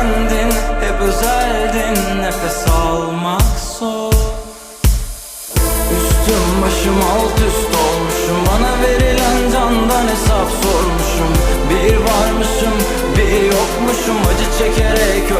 hep sendin, hep özeldin Nefes almak zor. Üstüm başım alt üst olmuşum Bana verilen candan hesap sormuşum. Bir varmışım bir yokmuşum Acı çekerek